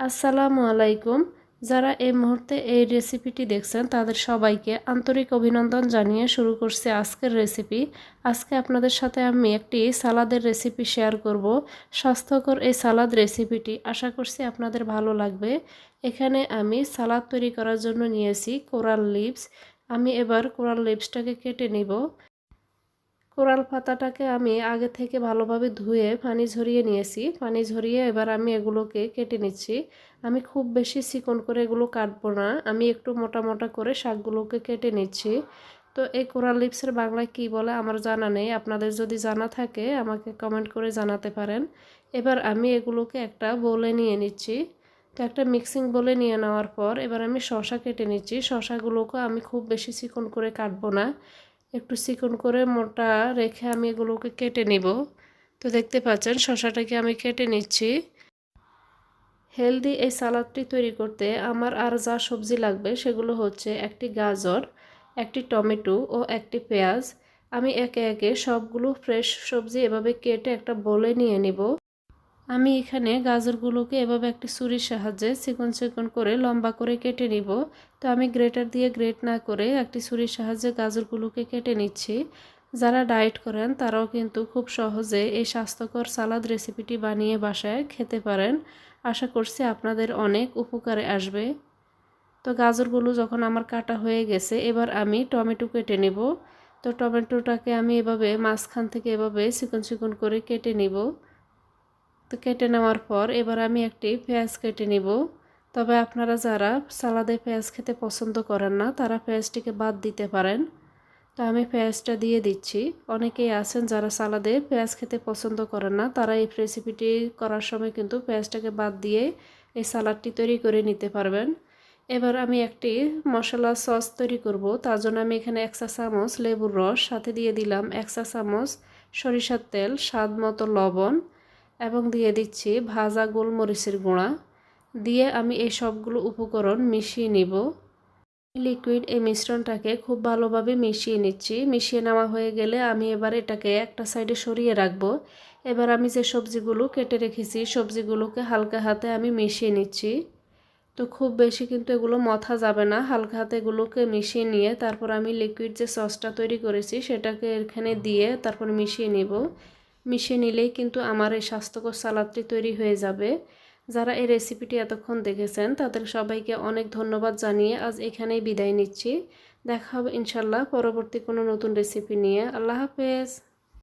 আসসালামু আলাইকুম। যারা এই মুহূর্তে এই রেসিপিটি দেখছেন, তাদের সবাইকে আন্তরিক অভিনন্দন জানিয়ে শুরু করছি আজকের রেসিপি। আজকে আপনাদের সাথে আমি একটি সালাদের রেসিপি শেয়ার করব। স্বাস্থ্যকর এই সালাদ রেসিপিটি আশা করছি আপনাদের ভালো লাগবে। এখানে আমি সালাদ তৈরি করার জন্য নিয়েছি কোরাল লিভস। আমি এবার কোরাল লিভসটাকে কেটে নিব। কোরাল পাতাটাকে আমি আগে থেকে ভালোভাবে ধুয়ে পানি ঝরিয়ে নিয়েছি। পানি ঝরিয়ে এবার আমি এগুলোকে কেটে নিচ্ছি। আমি খুব বেশি চিকন করে এগুলো কাটবো না। আমি একটু মোটা মোটা করে শাকগুলোকে কেটে নিচ্ছি। তো এই কোরাল লিপসের বাংলায় কি বলে আমার জানা নেই। আপনাদের যদি জানা থাকে, আমাকে কমেন্ট করে জানাতে পারেন। এবার আমি এগুলোকে একটা বলে নিয়ে নিচ্ছি। তো একটা মিক্সিং বলে নিয়ে নেওয়ার পর এবার আমি শশা কেটে নিচ্ছি। শশাগুলোকে আমি খুব বেশি চিকন করে কাটবো না। একটু চিকন করে মোটা রেখে আমি এগুলোকে কেটে নিব। তো দেখতে পাচ্ছেন শশাটাকে আমি কেটে নিচ্ছি। হেলদি এই সালাদটি তৈরি করতে আমার আর যা সবজি লাগবে সেগুলো হচ্ছে একটি গাজর, একটি টমেটো ও একটি পেঁয়াজ। আমি একে একে সবগুলো ফ্রেশ সবজি এভাবে কেটে একটা বলে নিয়ে নিব। আমি এখানে গাজরগুলোকে এভাবে একটি ছুরির সাহায্যে চিকন চিকন করে লম্বা করে কেটে নিব। তো আমি গ্রেটার দিয়ে গ্রেট না করে একটি ছুরির সাহায্যে গাজরগুলোকে কেটে নিচ্ছি। যারা ডায়েট করেন, তারাও কিন্তু খুব সহজে এই স্বাস্থ্যকর সালাদ রেসিপিটি বানিয়ে বাসায় খেতে পারেন। আশা করছি আপনাদের অনেক উপকারে আসবে। তো গাজরগুলো যখন আমার কাটা হয়ে গেছে, এবার আমি টমেটো কেটে নেব। তো টমেটোটাকে আমি এভাবে মাঝখান থেকে এভাবে চিকন চিকন করে কেটে নিব। তো কেটে নেওয়ার পর এবার আমি একটি পেঁয়াজ কেটে নিব। তবে আপনারা যারা সালাদে পেঁয়াজ খেতে পছন্দ করেন না, তারা পেঁয়াজটিকে বাদ দিতে পারেন। তো আমি পেঁয়াজটা দিয়ে দিচ্ছি। অনেকেই আছেন যারা সালাদে পেঁয়াজ খেতে পছন্দ করেন না, তারা এই রেসিপিটি করার সময় কিন্তু পেঁয়াজটাকে বাদ দিয়ে এই সালাদটি তৈরি করে নিতে পারবেন। এবার আমি একটি মশলা সস তৈরি করব। তার জন্য আমি এখানে এক চা চামচ লেবুর রস, সাথে দিয়ে দিলাম এক চা চামচ সরিষার তেল, স্বাদ মতো লবণ এবং দিয়ে দিচ্ছি ভাজা গোলমরিচের গুঁড়া। দিয়ে আমি এই সবগুলো উপকরণ মিশিয়ে নিব। লিকুইড এই মিশ্রণটাকে খুব ভালোভাবে মিশিয়ে নিচ্ছি। মিশিয়ে নেওয়া হয়ে গেলে আমি এবার এটাকে একটা সাইডে সরিয়ে রাখব। এবার আমি যে সবজিগুলো কেটে রেখেছি, সবজিগুলোকে হালকা হাতে আমি মিশিয়ে নিচ্ছি। তো খুব বেশি কিন্তু এগুলো মথা যাবে না। হালকা হাতে এগুলোকে মিশিয়ে নিয়ে তারপর আমি লিকুইড যে সসটা তৈরি করেছি, সেটাকে এখানে দিয়ে তারপর মিশিয়ে নিব। মিশিয়ে নিলেই কিন্তু আমার এই স্বাস্থ্যকর সালাদটি তৈরি হয়ে যাবে। যারা এই রেসিপিটি এতক্ষণ দেখেছেন, তাদের সবাইকে অনেক ধন্যবাদ জানিয়ে আজ এখানেই বিদায় নিচ্ছি। দেখা হবে ইনশাল্লাহ পরবর্তী কোনো নতুন রেসিপি নিয়ে। আল্লাহ হাফেজ।